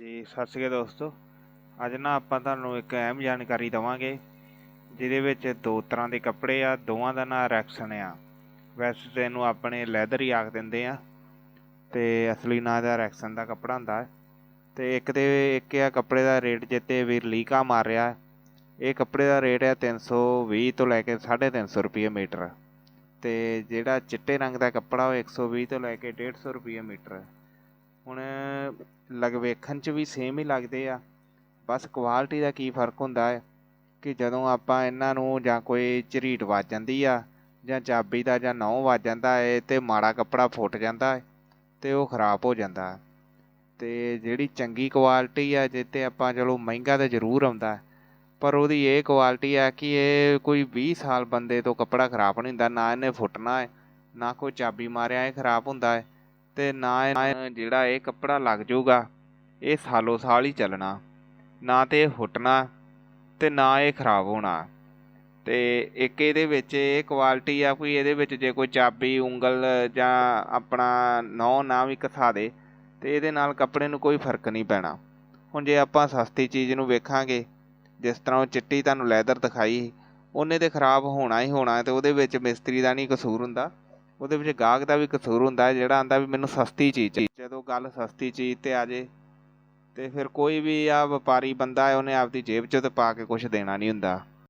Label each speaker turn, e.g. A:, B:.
A: ਜੀ ਸਤਿ ਸ਼੍ਰੀ ਅਕਾਲ ਦੋਸਤੋ। ਅੱਜ ਨਾ ਆਪਾਂ ਤੁਹਾਨੂੰ ਇੱਕ ਅਹਿਮ ਜਾਣਕਾਰੀ ਦਵਾਂਗੇ, ਜਿਹਦੇ ਵਿੱਚ ਦੋ ਤਰ੍ਹਾਂ ਦੇ ਕੱਪੜੇ ਆ, ਦੋਵਾਂ ਦਾ ਨਾਂ ਰੈਕਸਨ ਆ। ਵੈਸੇ ਤਾਂ ਇਹਨੂੰ ਆਪਣੇ ਲੈਦਰ ਹੀ ਆਖ ਦਿੰਦੇ ਆ, ਤੇ ਅਸਲੀ ਨਾਂ ਦਾ ਰੈਕਸਨ ਦਾ ਕੱਪੜਾ ਹੁੰਦਾ ਹੈ। ਤੇ ਇੱਕ ਤੇ ਇੱਕ ਆ ਕੱਪੜੇ ਦਾ ਰੇਟ ਜਿੱਤੇ ਵੀਰ ਲੀਕਾ ਮਾਰ ਰਿਹਾ ਇਹ ਕੱਪੜੇ ਦਾ ਰੇਟ ਹੈ 320 ਤੋਂ ਲੈ ਕੇ 350 ਰੁਪਏ ਮੀਟਰ। ਤੇ ਜਿਹੜਾ ਚਿੱਟੇ ਰੰਗ ਦਾ ਕੱਪੜਾ ਉਹ 120 ਤੋਂ ਲੈ ਕੇ 150 ਰੁਪਏ ਮੀਟਰ ਹੁਣ ਲਗ ਵੇਖਣ 'ਚ ਵੀ ਸੇਮ ਹੀ ਲੱਗਦੇ ਆ। ਬਸ ਕੁਆਲਿਟੀ ਦਾ ਕੀ ਫ਼ਰਕ ਹੁੰਦਾ ਹੈ ਕਿ ਜਦੋਂ ਆਪਾਂ ਇਹਨਾਂ ਨੂੰ ਜਾਂ ਕੋਈ ਝਰੀਟ ਵੱਜ ਜਾਂਦੀ ਆ ਜਾਂ ਚਾਬੀ ਦਾ ਜਾਂ ਨਹੁੰ ਵੱਜ ਜਾਂਦਾ ਹੈ ਤੇ ਮਾੜਾ ਕੱਪੜਾ ਫੁੱਟ ਜਾਂਦਾ ਹੈ ਤੇ ਉਹ ਖਰਾਬ ਹੋ ਜਾਂਦਾ ਹੈ। ਤੇ ਜਿਹੜੀ ਚੰਗੀ ਕੁਆਲਿਟੀ ਆ ਜਿੱਤੇ ਆਪਾਂ ਚਲੋ ਮਹਿੰਗਾ ਤਾਂ ਜ਼ਰੂਰ ਆਉਂਦਾ ਪਰ ਉਹਦੀ ਇਹ ਕੁਆਲਿਟੀ ਆ ਕਿ ਇਹ ਕੋਈ 20 ਸਾਲ ਬੰਦੇ ਤੋਂ ਕੱਪੜਾ ਖਰਾਬ ਨਹੀਂ ਹੁੰਦਾ, ਨਾ ਇਹਨੇ ਫੁੱਟਣਾ ਹੈ ਨਾ ਕੋਈ ਚਾਬੀ ਮਾਰਿਆ ਇਹ ਖਰਾਬ ਹੁੰਦਾ ਹੈ ਤੇ ਨਾ ਜਿਹੜਾ ਇਹ ਕੱਪੜਾ ਲੱਗ ਜਾਊਗਾ, ਇਹ ਸਾਲੋ ਸਾਲ ਹੀ ਚੱਲਣਾ। ਨਾ ਤੇ ਇਹ ਫੁੱਟਣਾ ਤੇ ਨਾ ਇਹ ਖਰਾਬ ਹੋਣਾ। ਤੇ ਇੱਕ ਇਹਦੇ ਵਿੱਚ ਇਹ ਕੁਆਲਿਟੀ ਆ ਕੋਈ ਇਹਦੇ ਵਿੱਚ ਜੇ ਕੋਈ ਚਾਬੀ, ਉਂਗਲ ਜਾਂ ਆਪਣਾ ਨੌ ਨਾ ਵੀ ਘਸਾ ਦੇ, ਤੇ ਇਹਦੇ ਨਾਲ ਕੱਪੜੇ ਨੂੰ ਕੋਈ ਫ਼ਰਕ ਨਹੀਂ ਪੈਣਾ। ਹੁਣ ਜੇ ਆਪਾਂ ਸਸਤੀ ਚੀਜ਼ ਨੂੰ ਵੇਖਾਂਗੇ, ਜਿਸ ਤਰ੍ਹਾਂ ਉਹ ਚਿੱਟੀ ਤੁਹਾਨੂੰ ਲੈਦਰ ਦਿਖਾਈ, ਉਹਨੇ ਤੇ ਖਰਾਬ ਹੋਣਾ ਹੀ ਹੋਣਾ ਤੇ ਉਹਦੇ ਵਿੱਚ ਮਿਸਤਰੀ ਦਾ ਨਹੀਂ ਕਸੂਰ ਹੁੰਦਾ। ਉਹਦੇ ਵਿੱਚ ਗਾਹਕ ਦਾ ਵੀ ਕਸੂਰ ਹੁੰਦਾ ਹੈ, ਜਿਹੜਾ ਆਂਦਾ ਵੀ ਮੈਨੂੰ ਸਸਤੀ ਚੀਜ਼ ਚਾਹੀਦੀ ਜਦੋਂ ਗੱਲ ਸਸਤੀ ਚੀਜ਼ ਤੇ ਆ ਜੇ, ਤੇ ਫਿਰ ਕੋਈ ਵੀ ਆ ਵਪਾਰੀ ਬੰਦਾ ਹੈ, ਉਹਨੇ ਆਪਦੀ ਜੇਬ 'ਚ ਤਾਂ ਪਾ ਕੇ ਕੁਝ ਦੇਣਾ ਨਹੀਂ ਹੁੰਦਾ।